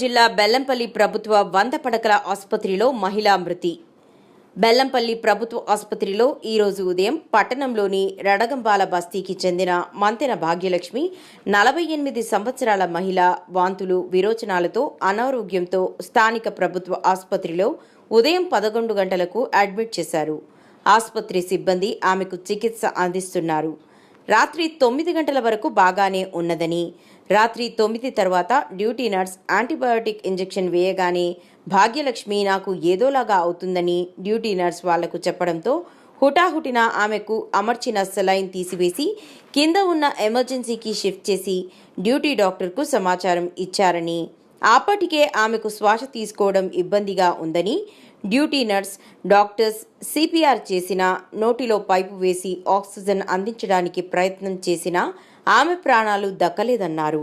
జిల్లా బెల్లంపల్లి ప్రభుత్వ వంద పడకల ఆసుపత్రిలో మహిళా మృతి. బెల్లంపల్లి ప్రభుత్వ ఆసుపత్రిలో ఈరోజు ఉదయం పట్టణంలోని రడగంబాల బస్తీకి చెందిన మంతెన భాగ్యలక్ష్మి నలభై ఎనిమిది సంవత్సరాల మహిళ వాంతులు విరోచనాలతో అనారోగ్యంతో స్థానిక ప్రభుత్వ ఆసుపత్రిలో ఉదయం పదకొండు గంటలకు అడ్మిట్ చేశారు. ఆసుపత్రి సిబ్బంది ఆమెకు చికిత్స అందిస్తున్నారు. రాత్రి తొమ్మిది గంటల వరకు బాగానే ఉన్నదని రాత్రి తొమ్మిది తర్వాత డ్యూటీ నర్స్ యాంటీబయోటిక్ ఇంజెక్షన్ వేయగానే భాగ్యలక్ష్మి నాకు ఏదోలాగా అవుతుందని డ్యూటీ నర్స్ వాళ్ళకు చెప్పడంతో హుటాహుటిన ఆమెకు అమర్చిన సెలైన్ తీసివేసి కింద ఉన్న ఎమర్జెన్సీకి షిఫ్ట్ చేసి డ్యూటీ డాక్టర్కు సమాచారం ఇచ్చారని. అప్పటికే ఆమెకు శ్వాస తీసుకోవడం ఇబ్బందిగా ఉందని డ్యూటీ నర్స్ డాక్టర్స్ సిపిఆర్ చేసిన నోటిలో పైపు వేసి ఆక్సిజన్ అందించడానికి ప్రయత్నం చేసినా ఆమె ప్రాణాలు దక్కలేదన్నారు.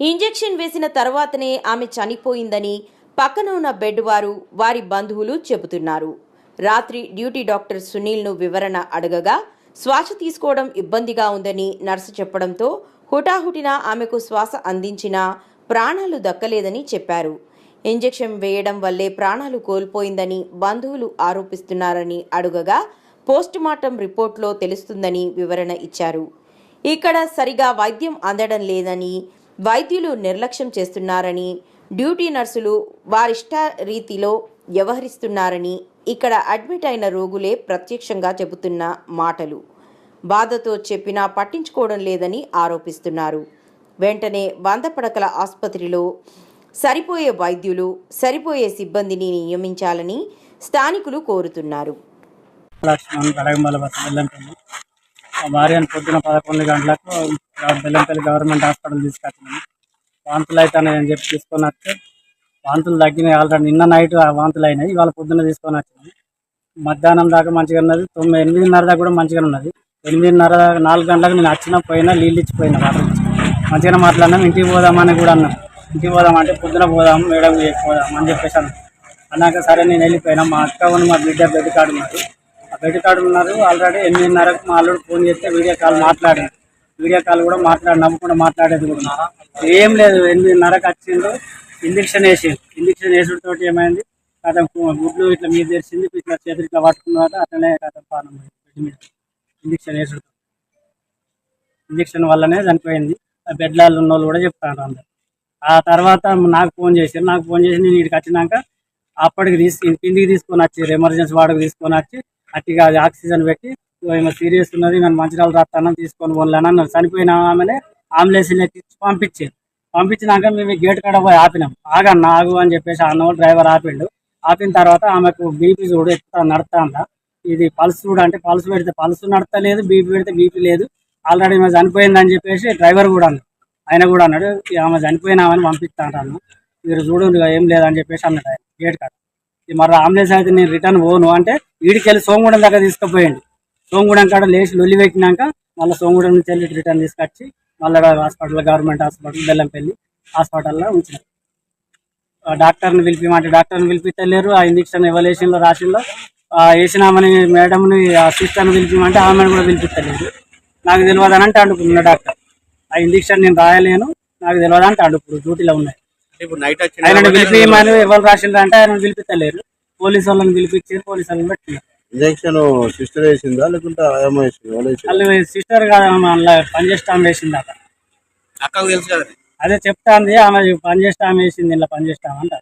ఇంజెక్షన్ వేసిన తర్వాతనే ఆమె చనిపోయిందని పక్కన ఉన్న బెడ్ వారు వారి బంధువులు చెబుతున్నారు. రాత్రి డ్యూటీ డాక్టర్ సునీల్ను వివరణ అడగగా శ్వాస తీసుకోవడం ఇబ్బందిగా ఉందని నర్సు చెప్పడంతో హుటాహుటిన ఆమెకు శ్వాస అందించినా ప్రాణాలు దక్కలేదని చెప్పారు. ఇంజెక్షన్ వేయడం వల్లే ప్రాణాలు కోల్పోయిందని బంధువులు ఆరోపిస్తున్నారని అడుగగా పోస్టుమార్టం రిపోర్ట్లో తెలుస్తుందని వివరణ ఇచ్చారు. ఇక్కడ సరిగా వైద్యం అందడం లేదని వైద్యులు నిర్లక్ష్యం చేస్తున్నారని డ్యూటీ నర్సులు వారిష్ట రీతిలో వ్యవహరిస్తున్నారని ఇక్కడ అడ్మిట్ అయిన రోగులే ప్రత్యక్షంగా చెబుతున్న మాటలు. బాధతో చెప్పినా పట్టించుకోవడం లేదని ఆరోపిస్తున్నారు. వెంటనే వంద పడకల ఆసుపత్రిలో సరిపోయే వైద్యులు సరిపోయే సిబ్బందిని నియమించాలని స్థానికులు కోరుతున్నారు. భార్యను పొద్దున పదకొండు గంటలకు బెల్లంపల్లి గవర్నమెంట్ హాస్పిటల్ తీసుకొచ్చినాము వాంతులు అవుతాయి అని చెప్పి తీసుకొని వస్తే వాంతులు తగ్గినాయి ఆల్రెడీ. నిన్న నైట్ ఆ వాంతులు అయినాయి ఇవాళ పొద్దున్న తీసుకొని వచ్చింది మధ్యాహ్నం దాకా మంచిగా ఉన్నది. తొమ్మిది ఎనిమిదిన్నర దాకా కూడా మంచిగా ఉన్నది. ఎనిమిదిన్నర దాకా నాలుగు గంటలకు నేను వచ్చినా పోయినా నీళ్ళు ఇచ్చిపోయినా వాటర్ మంచిగానే మాట్లాడినాం ఇంటికి పోదామని కూడా అన్నాం. ఇంటికి పోదాం అంటే పొద్దున పోదాం మేడం పోదాం అని చెప్పేసి అన్నాక సరే నేను వెళ్ళిపోయినా మా అక్క ఉన్న మా బిడ్డ బెడ్ కాడు ఉన్నారు ఆ బెడ్ కాడు ఉన్నారు ఆల్రెడీ ఎనిమిదిన్నరకు మా అల్లుడు ఫోన్ చేస్తే వీడియో కాల్ మాట్లాడాను వీడియో కాల్ కూడా మాట్లాడి నమ్మకుండా మాట్లాడేది కూడా ఏం లేదు ఎనిమిదిన్నరకు వచ్చిండు ఇంజక్షన్ వేసిండు. ఇంజక్షన్ వేసుడితో ఏమైంది? కథం గుడ్లు ఇట్లా మీద తెరిచింది ఇట్లా చేతులు ఇట్లా పట్టుకున్న అట్లనే కథం పానం బెడ్ మీద. ఇంజక్షన్ వేసుడు ఇంజక్షన్ వల్లనే చనిపోయింది. ఆ బెడ్లాలు ఉన్న వాళ్ళు కూడా చెప్తారు అందరు. ఆ తర్వాత నాకు ఫోన్ చేశారు. నాకు ఫోన్ చేసి నేను ఇక్కడికి వచ్చినాక అప్పటికి తీసు కిందికి తీసుకొని వచ్చి ఎమర్జెన్సీ వాడికి తీసుకొని వచ్చి అట్టిగా అది ఆక్సిజన్ పెట్టి ఈమె సీరియస్ ఉన్నది నన్ను మంచిరాలు రాస్తాను తీసుకొని పోలేనా నన్ను చనిపోయిన ఆమెనే అంబులెన్స్ ఎక్కించి పంపించారు. పంపించినాక మేము గేట్ కాడ పోయి ఆపినాం. ఆగన్న ఆగు అని చెప్పేసి అన్న డ్రైవర్ ఆపిండు. ఆపిన తర్వాత ఆమెకు బీపీ చూడు ఎత్తుతా నడుతా ఇది పల్స్ చూడు అంటే పల్స్ పెడితే పల్స్ నడతలేదు బీపీ పెడితే బీపీ లేదు. ఆల్రెడీ మేము చనిపోయిందని చెప్పేసి డ్రైవర్ కూడా అన్నాడు. ఆయన కూడా అన్నాడు "ఈ ఆమె చనిపోయినామని పంపిస్తా అంటాను మీరు చూడండి ఏం లేదని చెప్పేసి అన్నాడు ఆయన గేట్ కాదు ఈ మరి అంబులెన్స్ అయితే నేను రిటర్న్ పోను అంటే వీడికి వెళ్ళి సోమగూడెం దగ్గర తీసుకుపోయింది సోమగూడెం కాడ లేచి లొల్లి పెట్టినాక మళ్ళీ సోమగూడెం నుంచి వెళ్ళి రిటర్న్ తీసుకొచ్చి మళ్ళీ హాస్పిటల్ గవర్నమెంట్ హాస్పిటల్ బెల్లంపల్లి హాస్పిటల్లో ఉంచినారు ఆ డాక్టర్ని పిలిపిమంటే డాక్టర్ని పిలిపిస్తలేరు ఆ ఇంజక్షన్ ఎవలేషన్లో రాసిందో వేసినామని మేడంని ఆ సిస్టర్ని పిలిపిమంటే ఆమెను కూడా పిలిపిస్తలేదు. నాకు తెలియదు అని అంటే అంటుకున్న డాక్టర్. ఆ ఇంజక్షన్ నేను రాయలేను. నాకు తెలియదు అంటే అంటు ఇప్పుడు డ్యూటీలో ఉన్నాయి. ఇప్పుడు నైట్ వచ్చింది ఆయన పిలిపిమని ఎవరు రాసిండ్రు అంటే ఆయన పిలిపిస్తలేరు. పోలీసు వాళ్ళని పిలిపించి పోలీసు వాళ్ళని పెట్టినారు ఇంజక్షన్ సిస్టర్ వేసిందా లేకుంటే వాళ్ళు సిస్టర్ కాదు పనిచేస్తే ఆమె వేసింది అక్కడ అక్కకు తెలుసు కదా అదే. చెప్తాంది ఆమె పనిచేస్తే ఆమె వేసింది ఇలా పనిచేస్తామంట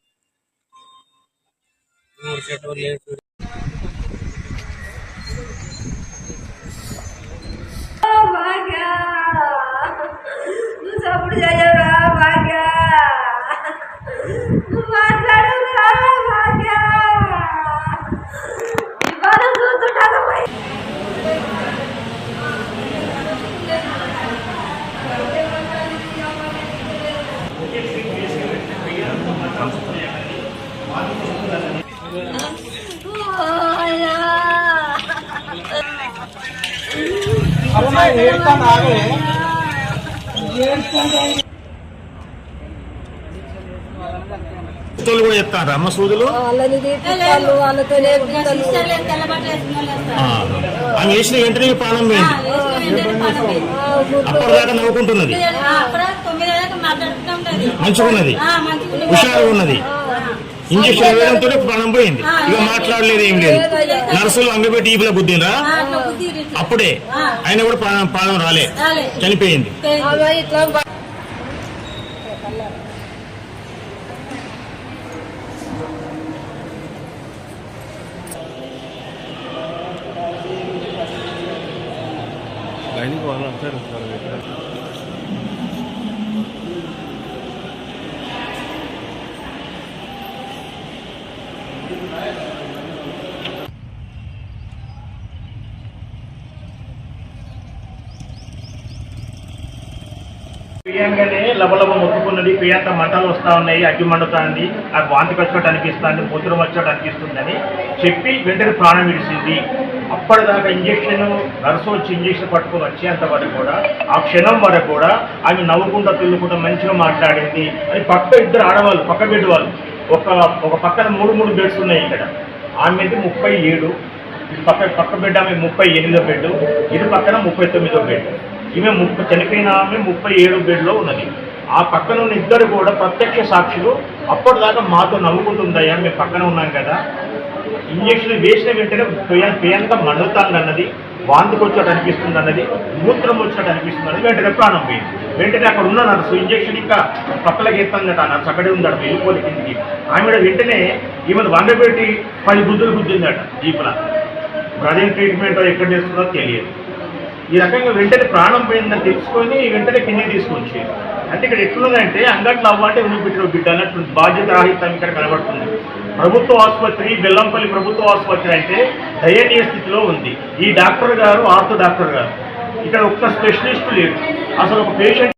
భాగ్య నువ్వు చప్పుడు చేయరా భాగ్య నువ్వు మాట్లాడరా భాగ్య ఇవాళ చూస్తుంటాను కూడా చెప్తారా అమ్మ సూదులు. ఆమె వేసిన వెంటనే ప్రాణం పోయింది. అప్పటిదాకా నవ్వుకుంటున్నది. మంచిగా ఉన్నది హుషారుగా ఉన్నది ఇంజక్షన్ వేయడంతో ప్రాణం పోయింది. ఇక మాట్లాడలేదు ఏం లేదు. నర్సులు అంగపెట్టి ఈపుల గుద్దినరా అప్పుడే ఆయన కూడా ప్రాణం ప్రాణం రాలే. చనిపోయింది. పియంగానే లబలబ మొక్కుకున్నది. ప్రియాంక మంటలు వస్తా ఉన్నాయి అగ్గి మండుతుంది. నాకు వాంతికి వచ్చినట్టు అనిపిస్తుంది మూత్రం వచ్చినట్టు అనిపిస్తుందని చెప్పి వెంటనే ప్రాణం విడిచింది. అప్పటిదాకా ఇంజక్షన్ నర్సు వచ్చి ఇంజక్షన్ పట్టుకొని వచ్చేంత వరకు కూడా ఆ క్షణం వరకు కూడా ఆమె నవ్వుకుంటా తిల్లుకుంటా మంచిగా మాట్లాడింది. అని పక్క ఇద్దరు ఆడవాళ్ళు పక్క బెడ్ వాళ్ళు. ఒక ఒక పక్కన మూడు మూడు బెడ్స్ ఉన్నాయి ఇక్కడ. ఆమెది ముప్పై ఏడు పక్క పక్క బెడ్ ఆమె ముప్పై ఎనిమిదో బెడ్ ఇటు పక్కన ముప్పై తొమ్మిదో బెడ్ ఈమె ముప్పై చనిపోయిన ఆమె ముప్పై ఏడు బెడ్లో ఉన్నది. ఆ పక్కన ఉన్న ఇద్దరు కూడా ప్రత్యక్ష సాక్షులు. అప్పటిదాకా మాతో నవ్వుకుంటుందయ్యా మేము పక్కన ఉన్నాం కదా. ఇంజక్షన్ వేసిన వెంటనే పేయ మండుతాను అన్నది వాంతికి వచ్చినట్టు అనిపిస్తుంది అన్నది మూత్రం వచ్చినట్టు అనిపిస్తుంది అన్నది వెంటనే ప్రాణం పోయింది. వెంటనే అక్కడ ఉన్న నర్సు ఇంజక్షన్ ఇంకా పక్కలకి ఎత్తుందట ఆ నర్సు అక్కడే ఉందట వెళ్ళిపోతే కిందికి. ఆమె వెంటనే ఈమెను వండబెట్టి పది గుద్దులు గుద్దిందట జీపుల. బ్రదర్ ట్రీట్మెంట్ ఎక్కడ చేస్తుందో తెలియదు. ఈ రకంగా వెంటనే ప్రాణం పోయిందని తెలుసుకొని వెంటనే కిందికి తీసుకొచ్చి. అంటే ఇక్కడ ఎట్లుందంటే అంగట్లో అవ్వంటే ఉనిపెట్టిన బిడ్డ అన్నట్టు బాధ్యత రాహిత్యం ఇక్కడ కనబడుతుంది. ప్రభుత్వ ఆసుపత్రి బెల్లంపల్లి ప్రభుత్వ ఆసుపత్రి అంటే దయనీయ స్థితిలో ఉంది. ఈ డాక్టర్ గారు ఆర్థో డాక్టర్ గారు. ఇక్కడ ఒక్క స్పెషలిస్ట్ లేరు అసలు ఒక పేషెంట్